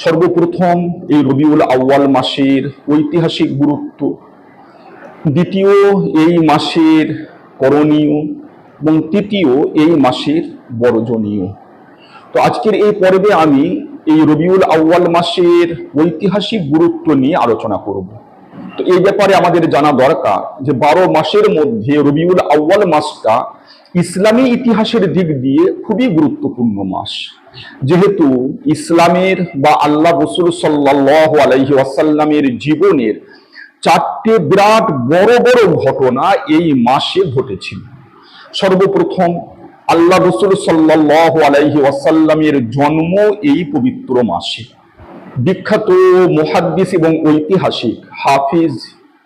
সর্বপ্রথম এই রবিউল আউয়াল মাসের ঐতিহাসিক গুরুত্ব। দ্বিতীয় এই মাসের করণীয় এবং তৃতীয় এই মাসের বর্জনীয়। তো আজকের এই পর্বে আমি এই রবিউল আউয়াল মাসের ঐতিহাসিক গুরুত্ব নিয়ে আলোচনা করব। তো এই ব্যাপারে আমাদের জানা দরকার যে বারো মাসের মধ্যে রবিউল আউয়াল মাসটা ইসলামী ইতিহাসের দিক দিয়ে খুবই গুরুত্বপূর্ণ মাস। যেহেতু ইসলামের বা আল্লাহ রসুল সাল্লাহ আলাইহি ওয়াসাল্লামের জীবনের চারটে বিরাট বড় বড় ঘটনা এই মাসে ঘটেছিল। সর্বপ্রথম আল্লাহ রসুল সাল্লাহ আলাইহি ওয়াসাল্লামের জন্ম এই পবিত্র মাসে। বিখ্যাত মুহাদ্দিস এবং ঐতিহাসিক হাফিজ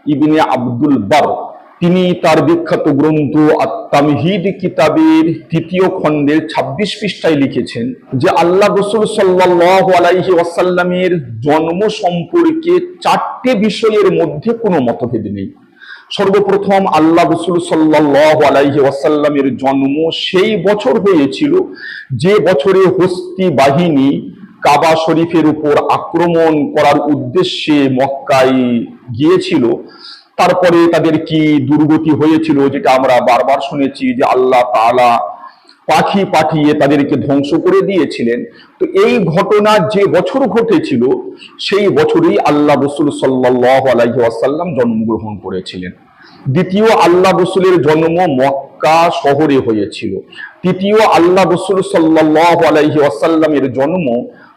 ইবনে আব্দুল বার তিনি তার বিখ্যাত গ্রন্থ আত্মামহিদ কিতাবের তৃতীয় খণ্ডের ২৬ পৃষ্ঠায় লিখেছেন যে আল্লাহ রসুল সাল্লাহ আলাইহি ওয়াসাল্লামের জন্ম সম্পর্কে চারটে বিষয়ের মধ্যে কোনো মতভেদ নেই। সর্বপ্রথম আল্লাহ রসুল সাল্লাহ আলাইহি ওয়াসাল্লামের জন্ম সেই বছর হয়েছিল যে বছরে হস্তি বাহিনী কাবা শরীফের উপর আক্রমণ করার উদ্দেশ্যে মক্কায় গিয়েছিল। তারপরে তাদের কি দুর্গতি হয়েছিল যেটা আমরা বারবার শুনেছি যে আল্লাহ তালা পাখি পাঠিয়ে তাদেরকে ধ্বংস করে দিয়েছিলেন। তো এই ঘটনা যে বছর ঘটেছিল, সেই বছরেই আল্লাহ রসুল সাল্লাহ আলাইসাল্লাম জন্মগ্রহণ করেছিলেন। দ্বিতীয় আল্লাহ রসুলের জন্ম মক্কা শহরে হয়েছিল। তৃতীয় আল্লাহ রসুল সাল্লাহ আলাইহি আসাল্লামের জন্ম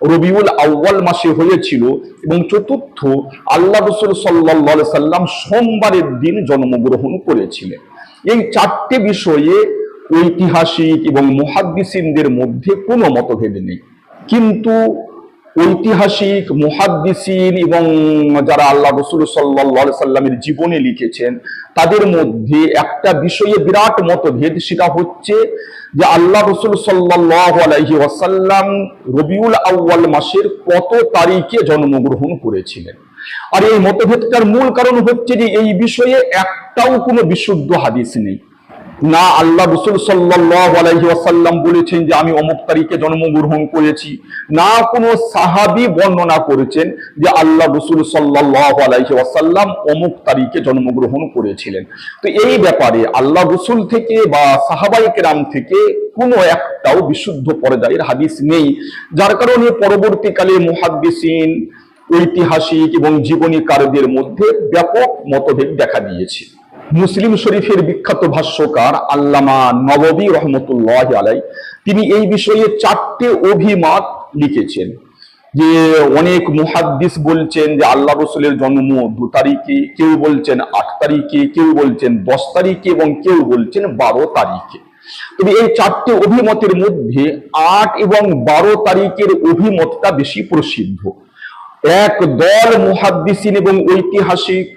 রবিউল আউ্বাল মাসে হয়েছিল এবং চতুর্থ আল্লাহ রসুল সাল্লাহ সাল্লাম সোমবারের দিন জন্মগ্রহণ করেছিলেন। এই চারটে বিষয়ে ঐতিহাসিক এবং মুহাদ্দিসিনদের মধ্যে কোনো মতভেদ নেই। কিন্তু ঐতিহাসিক মুহাদ্দিসিন এবং যারা আল্লাহ রসুল সাল্লা সাল্লামের জীবনে লিখেছেন, তাদের মধ্যে একটা বিষয়ে বিরাট মতভেদ সেটা হচ্ছে যে আল্লাহ রসুল সাল্লাহ ওয়াসাল্লাম রবিউল আউ্য়াল মাসের কত তারিখে জন্মগ্রহণ করেছিলেন? আর এই মতভেদটার মূল কারণ হচ্ছে যে এই বিষয়ে একটাও কোনো বিশুদ্ধ হাদিস নেই। না, আল্লাহ রসুল সাল্লাহ বলেছেন যে আমি অমুক তারিখে জন্মগ্রহণ করেছি। না, কোনো সাহাবি বর্ণনা করেছেন যে আল্লাহ রসুল সাল্লাহ অমুক তারিখে জন্মগ্রহণ করেছিলেন। তো এই ব্যাপারে আল্লাহ রসুল থেকে বা সাহাবাই কেরাম থেকে কোনো একটাও বিশুদ্ধ পর্যায়ের হাদিস নেই। যার কারণে পরবর্তীকালে মুহাদ্দিসিন, ঐতিহাসিক এবং জীবনীকারদের মধ্যে ব্যাপক মতভেদ দেখা দিয়েছে। মুসলিম শরীফের বিখ্যাত ভাষ্যকার আল্লামা নববী রহমতুল্লাহ আলাই তিনি এই বিষয়ে চারটে অভিমত লিখেছেন। যে অনেক মুহাদ্দিস বলছেন যে আল্লাহ রসুলের জন্ম দু তারিখে, কেউ বলছেন আট তারিখে, কেউ বলছেন দশ তারিখে এবং কেউ বলছেন বারো তারিখে। তবে এই চারটে অভিমতের মধ্যে আট এবং বারো তারিখের অভিমতটা বেশি প্রসিদ্ধ। এক দল মুহাদ্দিসিন এবং ঐতিহাসিক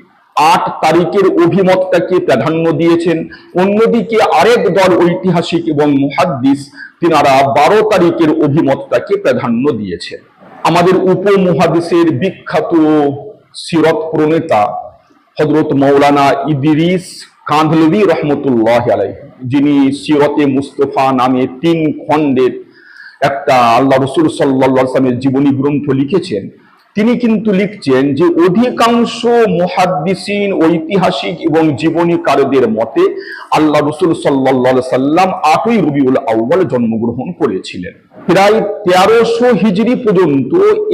আট তারিখের অভিমতটাকে প্রাধান্য দিয়েছেন? অন্যদিকে আরেক দল ঐতিহাসিক এবং মুহাদ্দিস, তিনারা বারো তারিখের অভিমতটাকে প্রাধান্য দিয়েছেন? আমাদের উপমহাদেশের বিখ্যাত সিরত প্রণেতা হজরত মৌলানা ইদিরিস কাঁধলবি রহমতুল্লাহ আলাই যিনি সিরতে মুস্তফা নামে তিন খণ্ডের একটা আল্লাহ রসুল সাল্লা জীবনী গ্রন্থ লিখেছেন। তিনি কিন্তু লিখছেন যে অধিকাংশ মুহাদ্দিসিন, ঐতিহাসিক এবং জীবনীকারদের মতে আল্লাহ রসুল সাল্লা সাল্লাম আটই রবিউল আউ্বাল জন্মগ্রহণ করেছিলেন। প্রায় তেরোশো হিজড়ি পর্যন্ত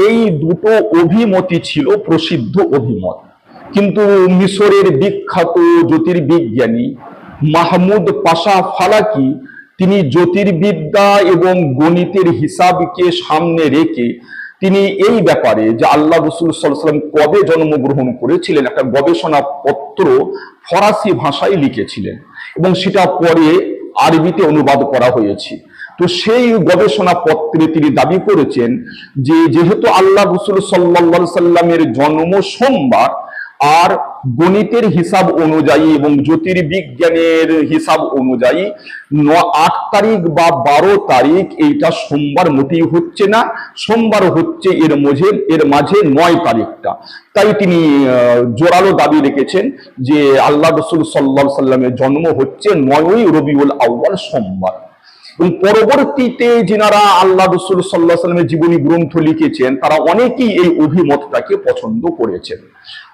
এই দুটো অভিমতই ছিল প্রসিদ্ধ অভিমত। কিন্তু মিশরের বিখ্যাত জ্যোতির্বিজ্ঞানী মাহমুদ পাশা ফালাকি তিনি জ্যোতির্বিদ্যা এবং গণিতের হিসাবকে সামনে রেখে তিনি এই ব্যাপারে যে আল্লাহ রসুল সাল্লাম কবে জন্মগ্রহণ করেছিলেন, একটা গবেষণা পত্র ফরাসি ভাষায় লিখেছিলেন এবং সেটা পরে আরবিতে অনুবাদ করা হয়েছে। তো সেই গবেষণা পত্রে তিনি দাবি করেছেন যে যেহেতু আল্লাহ রসুল সাল্লা সাল্লামের জন্ম সোমবার আর গণিতের হিসাব অনুযায়ী এবং জ্যোতির্বিজ্ঞানের হিসাব অনুযায়ী আট তারিখ বা বারো তারিখ এইটা সোমবার মোটেই হচ্ছে না। সোমবার হচ্ছে এর মাঝে এর মাঝে নয় তারিখটা। তাই তিনি জোরালো দাবি রেখেছেন যে আল্লাহ রসুল সাল্লাহ সাল্লামের জন্ম হচ্ছে নয়ই রবিউল আউ্বাল সোমবার। এবং পরবর্তীতে যেনারা আল্লাহ রসুল সাল্লাহ সাল্লামের জীবনী গ্রন্থ লিখেছেন, তারা অনেকেই এই অভিমতটাকে পছন্দ করেছেন।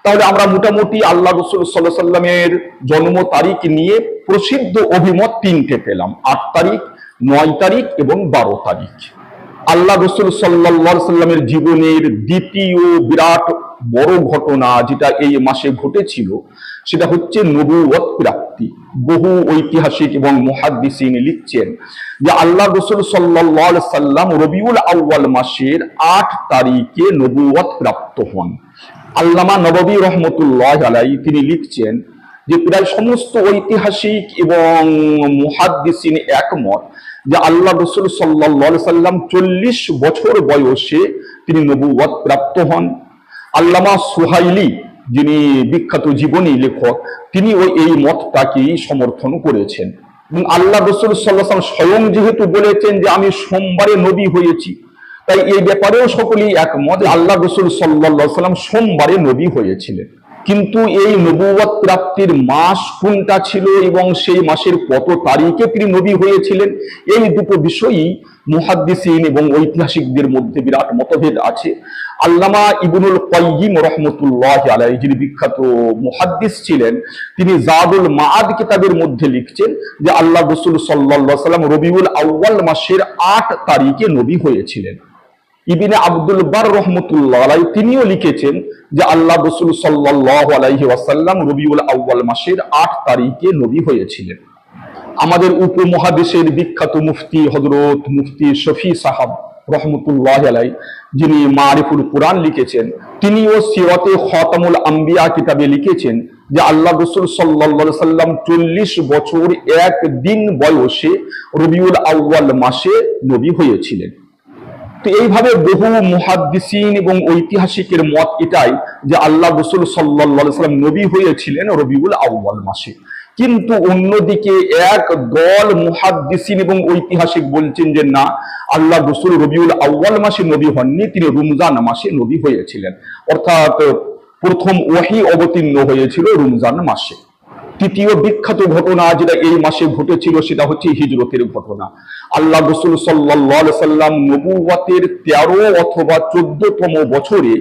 তাহলে আমরা মোটামুটি আল্লাহ রসুল সাল্লাহ সাল্লামের জন্ম তারিখ নিয়ে প্রসিদ্ধ অভিমত তিনটে পেলাম, আট তারিখ, নয় তারিখ এবং বারো তারিখ। আল্লাহ রসুল সাল্লাহ সাল্লামের জীবনের দ্বিতীয় বিরাট বড় ঘটনা যেটা এই মাসে ঘটেছিল, সেটা হচ্ছে নবুয়ত প্রাপ্তি। বহু ঐতিহাসিক এবং মুহাদ্দিসিন লিখছেন যে আল্লাহ রসুল সাল্লাহ সাল্লাম রবিউল আউ্বাল মাসের আট তারিখে নবুয়ত প্রাপ্ত হন। আল্লামা নববী রহমতুল্লাহ আলাই তিনি লিখছেন যে প্রায় সমস্ত ঐতিহাসিক এবং মুহাদ্দিসিন একমত যে আল্লাহ রসুল সাল্লাহ সাল্লাম চল্লিশ বছর বয়সে তিনি নবুয়ত প্রাপ্ত হন। আল্লামা সুহাইলি, যিনি বিখ্যাত জীবনী লেখক, তিনি ওই এই মতটাকেই সমর্থন করেছেন। এবং আল্লাহ রসুল সাল্লাহ সাল্লাম স্বয়ং যেহেতু বলেছেন যে আমি সোমবারে নবী হয়েছি, তাই এই ব্যাপারেও সকলেই একমত আল্লাহ রসুল সাল্লাহ সাল্লাম সোমবারে নবী হয়েছিলেন। কিন্তু এই নবুয়ত প্রাপ্তির মাস কোনটা ছিল এবং সেই মাসের কত তারিখে তিনি নবী হয়েছিলেন? এই দুটো বিষয়ই মুহাদ্দিসিন এবং ঐতিহাসিকদের মধ্যে বিরাট মতভেদ আছে। আল্লামা ইবনুল কয়্যিম রহমতুল্লাহ আলাই যিনি বিখ্যাত মুহাদ্দিস ছিলেন, তিনি জাদুল মাদ কিতাবের মধ্যে লিখছেন যে আল্লাহ রসুল সাল্লাহ সাল্লাম রবিউল আউ্বাল মাসের আট তারিখে নবী হয়েছিলেন। ইবিনে আব্দুল বার রহমতুল্লাহ তিনিও লিখেছেন যে আল্লাহ রসুল সাল্লাহ আলাইহি ওয়াসাল্লাম রবিউল আউ্বাল মাসের আট তারিখে নবী হয়েছিলেন। আমাদের উপমহাদেশের বিখ্যাত মুফতি হজরত মুফতি শফি সাহাব রহমতুল্লাহ আলাই, যিনি মারিফুল কোরআন লিখেছেন, তিনিও সিরতে খতামুল আম্বিয়া কিতাবে লিখেছেন যে আল্লাহ রসুল সাল্লা সাল্লাম চল্লিশ বছর এক দিন বয়সে রবিউল আউ্বাল মাসে নবী হয়েছিলেন। তো এইভাবে বহু মুহাদ্দিসিন এবং ঐতিহাসিকের মত এটাই যে আল্লাহ রসুল সাল্লা সাল্লাম নবী হয়েছিলেন রবিউল আউ্বাল মাসে। কিন্তু অন্যদিকে এক দল মুহাদ্দিসিন এবং ঐতিহাসিক বলছেন যে না, আল্লাহ রসুল রবিউল আউ্বাল মাসে নবী হননি, তিনি রমজান মাসে নবী হয়েছিলেন। অর্থাৎ প্রথম ওয়াহি অবতীর্ণ হয়েছিল রমজান মাসে। তৃতীয় বিখ্যাত ঘটনা যেটা এই মাসে ঘটেছিল, সেটা হচ্ছে হিজরতের ঘটনা। আল্লাহ রসুল সাল্লাম নবুয়াতের তেরো অথবা চোদ্দতম বছরে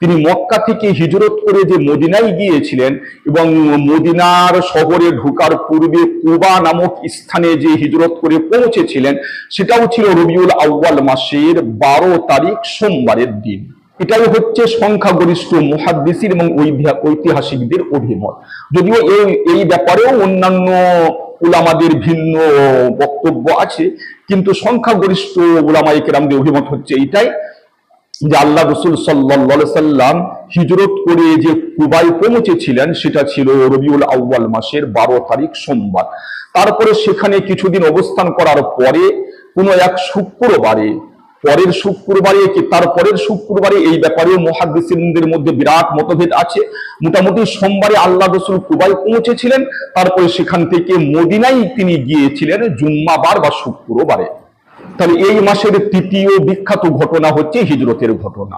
তিনি মক্কা থেকে হিজরত করে যে মদিনায় গিয়েছিলেন এবং মদিনার শহরে ঢোকার পূর্বে কুবা নামক স্থানে যে হিজরত করে পৌঁছেছিলেন, সেটাও ছিল রবিউল আউ্বাল মাসের বারো তারিখ সোমবারের দিন। এটাই হচ্ছে সংখ্যাগরিষ্ঠ মুহাদ্দিসির এবং ঐতিহাসিকদের অভিমত। যদিও এই এই ব্যাপারেও অন্যান্য উলামাদের ভিন্ন বক্তব্য আছে, কিন্তু সংখ্যাগরিষ্ঠ উলামাই কেরামদের অভিমত হচ্ছে এইটাই যে আল্লাহ রসুল সাল্লা সাল্লাম হিজরত করে যে কুবাই পৌঁছেছিলেন, সেটা ছিল রবিউল আউ্বাল মাসের বারো তারিখ সোমবার। তারপরে সেখানে কিছুদিন অবস্থান করার পরে কোনো এক শুক্রবারে পরের শুক্রবারে কি? তার পরের শুক্রবারে এই ব্যাপারেও মহাদিসদের মধ্যে বিরাট মতভেদ আছে। মোটামুটি সোমবারে আল্লাহ রসুল কুবাই পৌঁছেছিলেন, তারপরে সেখান থেকে মদিনায় তিনি গিয়েছিলেন জুম্মাবার বা শুক্রবারে। তাহলে এই মাসের তৃতীয় বিখ্যাত ঘটনা হচ্ছে হিজরতের ঘটনা।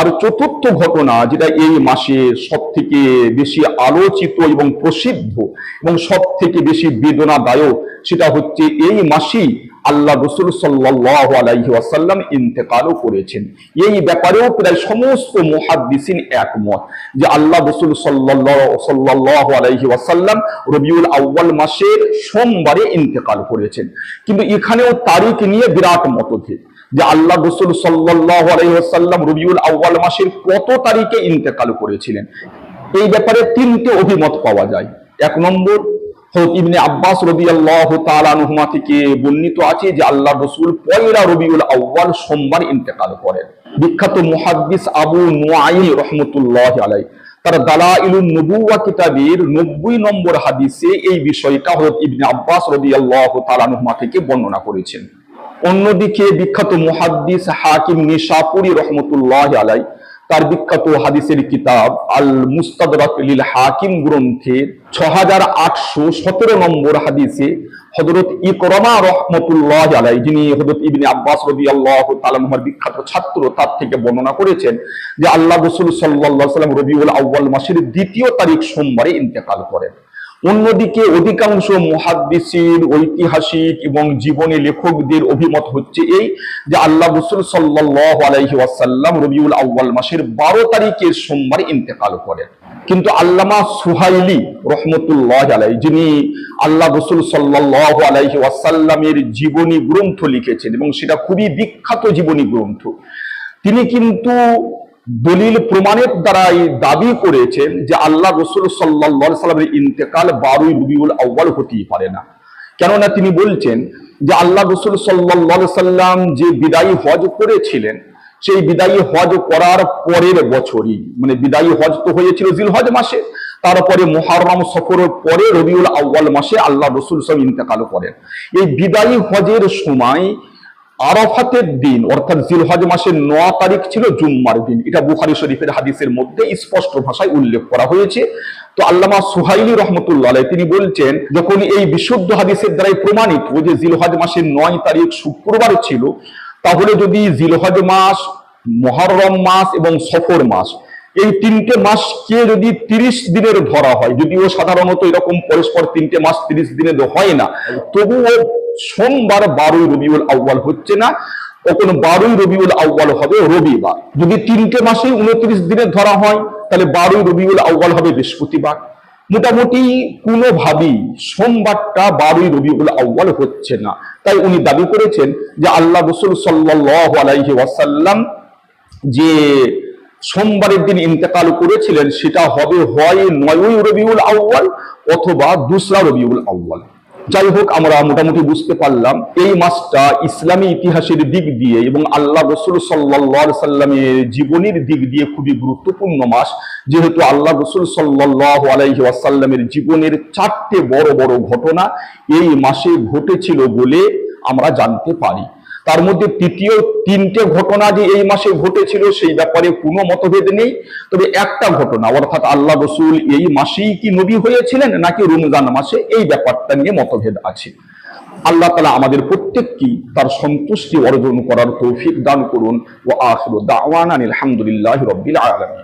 আর চতুর্থ ঘটনা, যেটা এই মাসে সব থেকে বেশি আলোচিত এবং প্রসিদ্ধ এবং সব থেকে বেশি বেদনাদায়ক, সেটা হচ্ছে এই মাসেই আল্লাহ রসুল সাল্লাহ আলাইহি ওয়াসাল্লাম ইন্তেকালও করেছেন। এই ব্যাপারেও প্রায় সমস্ত মুহাদ্দিসিন একমত যে আল্লাহ রসুল সাল্লাহ আলাইহি ওয়াসাল্লাম রবিউল আউ্বাল মাসের সোমবারে ইন্তেকাল করেছেন। কিন্তু এখানেও তারিখ নিয়ে বিরাট মতভেদ যে আল্লাহ রসুল সাল্লাহ আলাইসাল্লাম রবিউল আউ্বাল মাসের কত তারিখে ইন্তেকাল করেছিলেন। এই ব্যাপারে তিনটে অভিমত পাওয়া যায়। এক নম্বর বর্ণিত আছে যে আল্লাহ বিখ্যাত আবু কিতাবের 90 নম্বর হাদিসে এই বিষয়টা ইবনে আব্বাস থেকে বর্ণনা করেছেন। অন্যদিকে বিখ্যাত মুহাদ্দিস হাকিম নিশাপুরি রহমতুল্লাহ আলাই তার বিখ্যাত হাদিসের কিতাব আল মুস্তাদরাক হাকিম গ্রন্থের ছ হাজার আটশো সতেরো নম্বর হাদিসে হজরত ইকরমা রহমতুল্লাহ আলাই যিনি হজরত ইবিন আব্বাস রবি আল্লাহ তালামহার বিখ্যাত ছাত্র, তার থেকে বর্ণনা করেছেন যে আল্লাহ রসুল সাল্লাহ সাল্লাম রবিউল আউ্বাল মাসির দ্বিতীয় তারিখ সোমবারে ইন্তেকাল করেন। অন্যদিকে অধিকাংশ মুহাদ্দিসির ঐতিহাসিক এবং জীবনী লেখকদের অভিমত হচ্ছে এই যে আল্লাহ রসুল সাল্লাহ আলাইহি ওয়াসাল্লাম রবিউল আউ্বাল মাসের বারো তারিখের সোমবার ইন্তেকাল করেন। কিন্তু আল্লামা সুহাইলি রহমতুল্লাহ আলাই যিনি আল্লাহ রসুল সাল্লাহ আলাইহি ওয়াসাল্লামের জীবনী গ্রন্থ লিখেছেন এবং সেটা খুবই বিখ্যাত জীবনী গ্রন্থ, তিনি কিন্তু দলিল প্রমাণের দ্বারাই দাবি করেছেন যে আল্লাহ রসুল সাল্লাহ সাল্লামের ইন্তেকাল বারোই রবিউল আউ্বাল হতেই পারে না। কেননা তিনি বলছেন যে আল্লাহ রসুল সাল্লাহ সাল্লাম যে বিদায়ী হজ করেছিলেন, সেই বিদায়ী হজ করার পরের বছরই মানে বিদায়ী হজ তো হয়েছিল জিলহজ মাসে, তারপরে মোহারম সফরের পরে রবিউল আউ্বাল মাসে আল্লাহ রসুল সব ইন্তেকাল করেন। এই বিদায়ী হজের সময় আরাফাতের দিন, অর্থাৎ জিলহজ মাসের ন তারিখ ছিল জুম্মার দিন। এটা বুখারি শরীফের হাদিসের মধ্যে স্পষ্ট ভাষায় উল্লেখ করা হয়েছে। তো আল্লামা সুহাইলি রহমতুল্লাহ তিনি বলছেন, যখন এই বিশুদ্ধ হাদিসের দ্বারাই প্রমাণিত যে জিলহজ মাসের নয় তারিখ শুক্রবার ছিল, তাহলে যদি জিলহজ মাস, মহরম মাস এবং সফর মাস, এই তিনটে মাসকে যদি তিরিশ দিনের ধরা হয়, যদিও সাধারণত এরকম পরস্পর তিনটে মাস তিরিশ দিনের হয় না, তবুও সোমবার বারোই রবিউল আউ্বাল হচ্ছে না, তখন বারোই রবিউল আউ্বাল হবে রবিবার। যদি তিনটে মাসে উনত্রিশ দিনের ধরা হয়, তাহলে বারোই রবিউল আউ্বাল হবে বৃহস্পতিবার। মোটামুটি কোনোভাবেই সোমবারটা বারোই রবিউল আউ্বাল হচ্ছে না। তাই উনি দাবি করেছেন যে আল্লাহ রসুল সাল্লাহ আলাইহি ওয়াসাল্লাম যে সোমবারের দিন ইন্তেকাল করেছিলেন, সেটা হবে হয় নয়ই রবিউল আউ্বাল অথবা দুসরা রবিউল আউ্বাল যাই হোক, আমরা মোটামুটি বুঝতে পারলাম এই মাসটা ইসলামী ইতিহাসের দিক দিয়ে এবং আল্লাহ রসুল সাল্লাহ সাল্লামের জীবনের দিক দিয়ে খুবই গুরুত্বপূর্ণ মাস। যেহেতু আল্লাহ রসুল সাল্লাহ আলাইহি জীবনের চারটে বড় বড় ঘটনা এই মাসে ঘটেছিল বলে আমরা জানতে পারি। তার মধ্যে তৃতীয় তিনটে ঘটনা যে এই মাসে ঘটেছিল, সেই ব্যাপারে কোনো মতভেদ নেই। তবে একটা ঘটনা, অর্থাৎ আল্লাহ রসুল এই মাসেই কি নবী হয়েছিলেন নাকি রমজান মাসে? এই ব্যাপারটা নিয়ে মতভেদ আছে। আল্লাহ তালা আমাদের প্রত্যেককেই তার সন্তুষ্টি অর্জন করার তৌফিক দান করুন। ও আখরু দাওয়ান আলহামদুলিল্লাহ রব্বিল আলমী